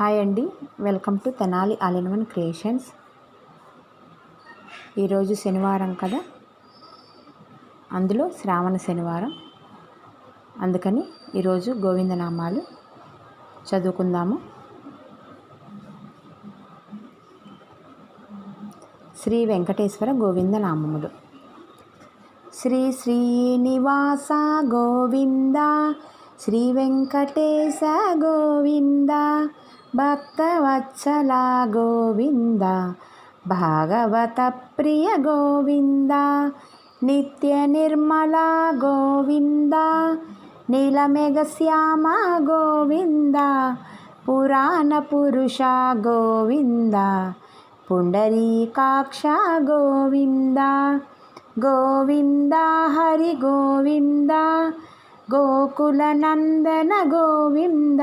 Hi అండి. Welcome to Tenali అలెన్వన్ creations. ఈరోజు శనివారం కదా? అందులో శ్రావణ శనివారం. అందుకని ఈరోజు గోవిందనామాలు చదువుకుందాము. శ్రీ వెంకటేశ్వర గోవిందనామములు. శ్రీ శ్రీనివాస గోవింద శ్రీ వెంకటేశ గోవింద భక్తవత్సల గోవింద భాగవత ప్రియ గోవింద నిత్య నిర్మల గోవింద నీలమేఘ శ్యామ గోవింద పురాణ పురుష గోవింద పుండరీకాక్ష గోవింద గోవింద హరి గోవింద గోకుల నందన గోవింద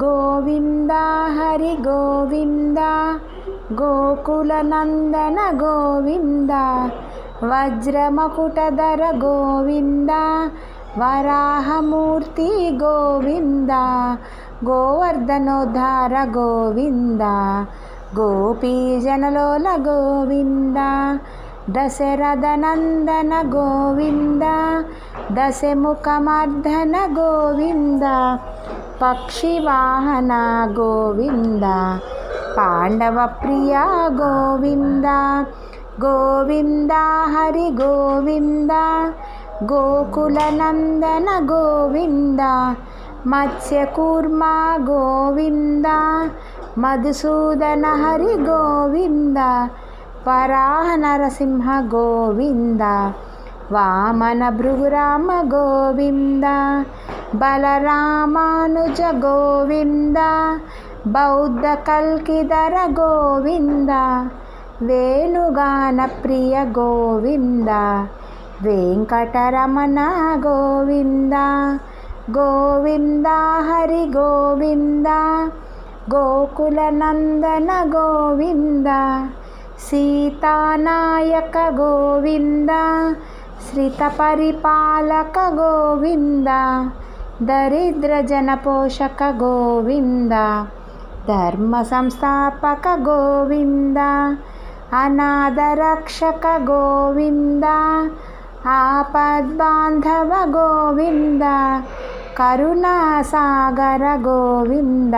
గోవింద హరి గోవింద గోకులనందన గోవింద వజ్రమకుటధర గోవింద వరాహమూర్తి గోవింద గోవర్ధనోద్ధార గోవింద గోపీజనలోల గోవింద దశరథనందన గోవింద దశముఖమర్ధన గోవింద పక్షివాహన గోవింద పాండవ ప్రియ గోవింద గోవింద హరి గోవింద గోకులనందన గోవింద మత్స్యకూర్మ గోవింద మధుసూదన హరి గోవింద వరాహ నరసింహ గోవింద వామన భృగురామ గోవింద బలరామానుజ గోవింద బౌద్ధ కల్కిధర గోవింద వేణుగాన ప్రియ గోవింద వెంకటరమణ గోవింద గోవింద హరి గోవింద గోకులనందన గోవింద సీతానాయక గోవింద శ్రిత పరిపాలక గోవింద దరిద్ర పోషక గోవింద ధర్మ సంస్థాపక గోవింద అనాథరక్షక గోవింద ఆపద్బాంధవ గోవింద కరుణాసాగర గోవింద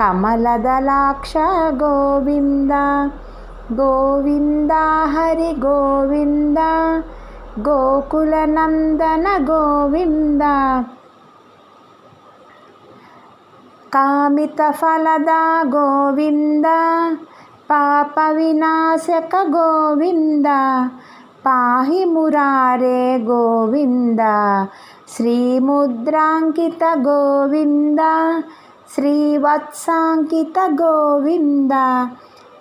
కమలదలాక్ష గోవింద గోవింద హరి గోవింద గోకులనందన గోవింద. కామిత ఫలద గోవింద పాప వినాశక గోవింద పాహి మురారే గోవింద శ్రీముద్రాంకిత గోవింద శ్రీవత్సాంకిత గోవింద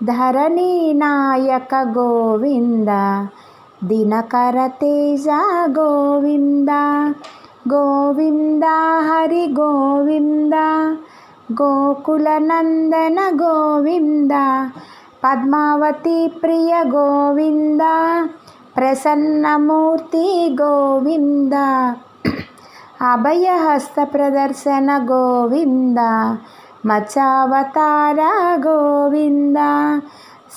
ధరణీనాయక గోవింద దినకర తేజ గోవింద గోవింద గోవింద గోకుల నందన గోవింద పద్మావతి ప్రియ గోవింద ప్రసన్నమూర్తి గోవింద అభయహస్త ప్రదర్శన గోవింద మచావతార గోవింద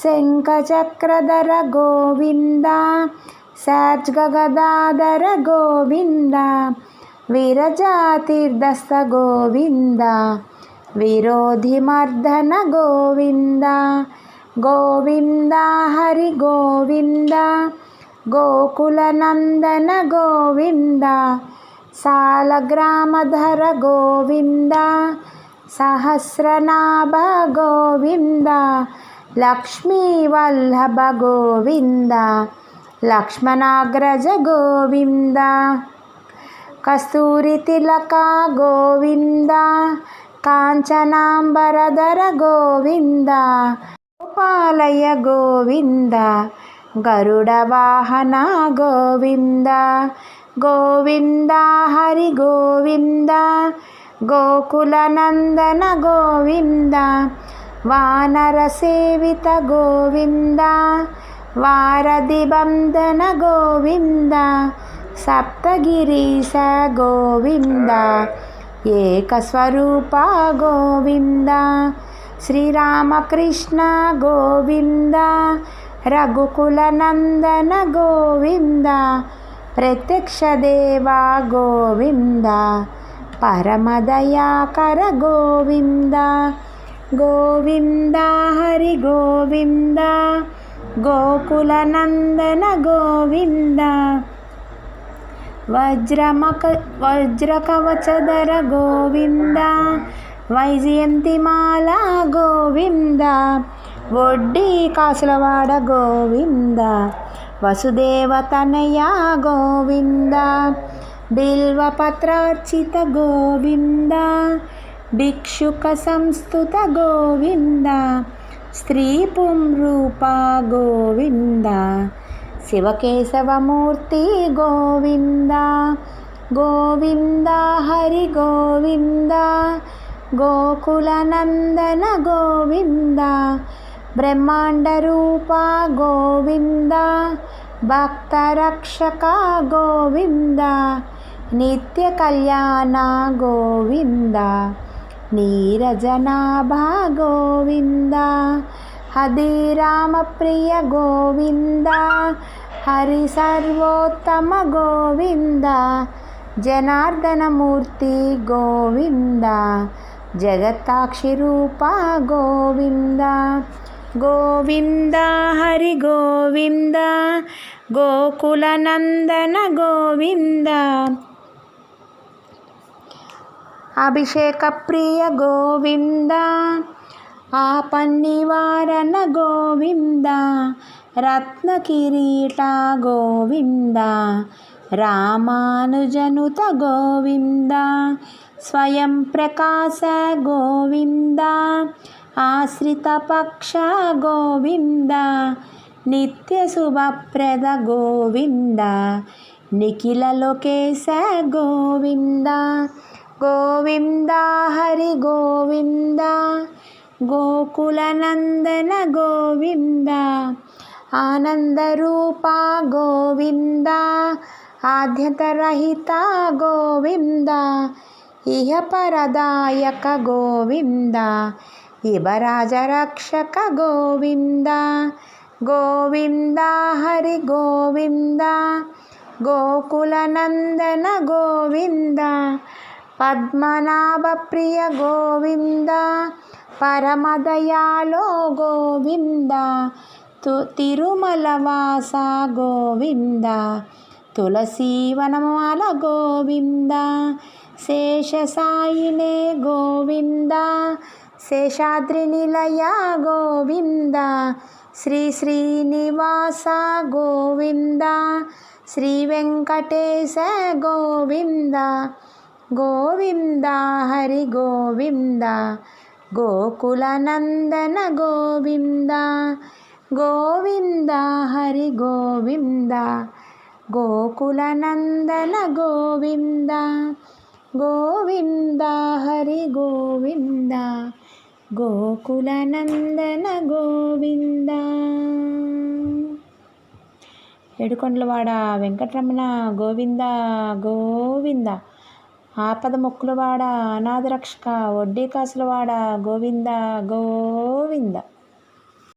శంఖచక్రధర గోవింద గగదాధర గోవింద విరజాతీర్థస్థ గోవింద. విరోధి మర్దన గోవింద గోవింద హరి గోవింద గోకుల నందన గోవింద సాలగ్రామధర గోవింద సహస్రనాభ గోవింద లక్ష్మీవల్లభ గోవింద లక్ష్మణాగ్రజ గోవింద కస్తూరి తిలక గోవింద కాంచనాంబరధర గోవింద గోపాలయ గోవింద గరుడ వాహన గోవింద గోవింద హరి గోవింద గోకులనందన గోవింద వానర సేవిత గోవింద వారధి బంధన గోవింద సప్తగిరీశ గోవింద. ఏకస్వరూప గోవింద. శ్రీరామకృష్ణ గోవింద. రఘుకులనందన గోవింద. ప్రత్యక్ష దేవా గోవింద. పరమదయాకర గోవింద. గోవింద హరి గోవింద. గోకులనందన గోవింద. వజ్రమక వజ్రకవచధర గోవింద వైజయంతిమాల గోవింద ఒడ్డి కాసులవాడ గోవింద వసుదేవ వసుదేవతనయ గోవింద బిల్వపత్రార్చిత గోవింద భిక్షుక సంస్థుత గోవింద స్త్రీ పుంరూప గోవింద. శివకేశవమూర్తి గోవింద గోవింద హరి గోవింద గోకులనందన గోవింద బ్రహ్మాండరూప గోవింద భక్తరక్షక గోవింద నిత్య కళ్యాణ గోవింద నీరజనాభ గోవింద హదిరామప్రియ గోవింద హరి సర్వోత్తమ గోవింద జనార్దనమూర్తి గోవింద జగత్తాక్షి రూప గోవింద. గోవింద హరి గోవింద గోకులనందన గోవింద. అభిషేక ప్రియ గోవింద. ఆపన్నివారణ గోవింద రత్న కిరీట గోవింద రామానుజనుత గోవింద స్వయం ప్రకాశ గోవింద ఆశ్రితపక్ష గోవింద నిత్య శుభప్రద గోవింద నిఖిల లోకేశ గోవింద గోవింద హరి గోవింద గోకులనందన గోవింద ఆనందరూప గోవింద ఆద్యతరహిత గోవింద ఇహ పరదాయక గోవింద ఇవరాజరక్షక గోవింద గోవింద హరి గోవింద గోకులనందన గోవింద పద్మనాభ ప్రియ గోవింద పరమదయాలో గోవింద తు తిరుమల వాస గోవింద తులసీవనమాల గోవింద శేషసాయినే గోవింద శేషాద్రి నిలయ గోవింద శ్రీ శ్రీనివాస గోవింద శ్రీ వెంకటేశ గోవింద గోవింద హరి గోవింద గోకులనందన గోవింద గోవింద హరి గోవింద గోకులనందన గోవింద గోవింద హరి గోవింద గోకులనందన గోవింద. ఏడుకొండలవాడ వెంకటరమణ గోవింద గోవింద. ఆపద మొక్కులవాడా అనాథరక్షక వడ్డీ కాసులవాడా గోవింద గోవింద.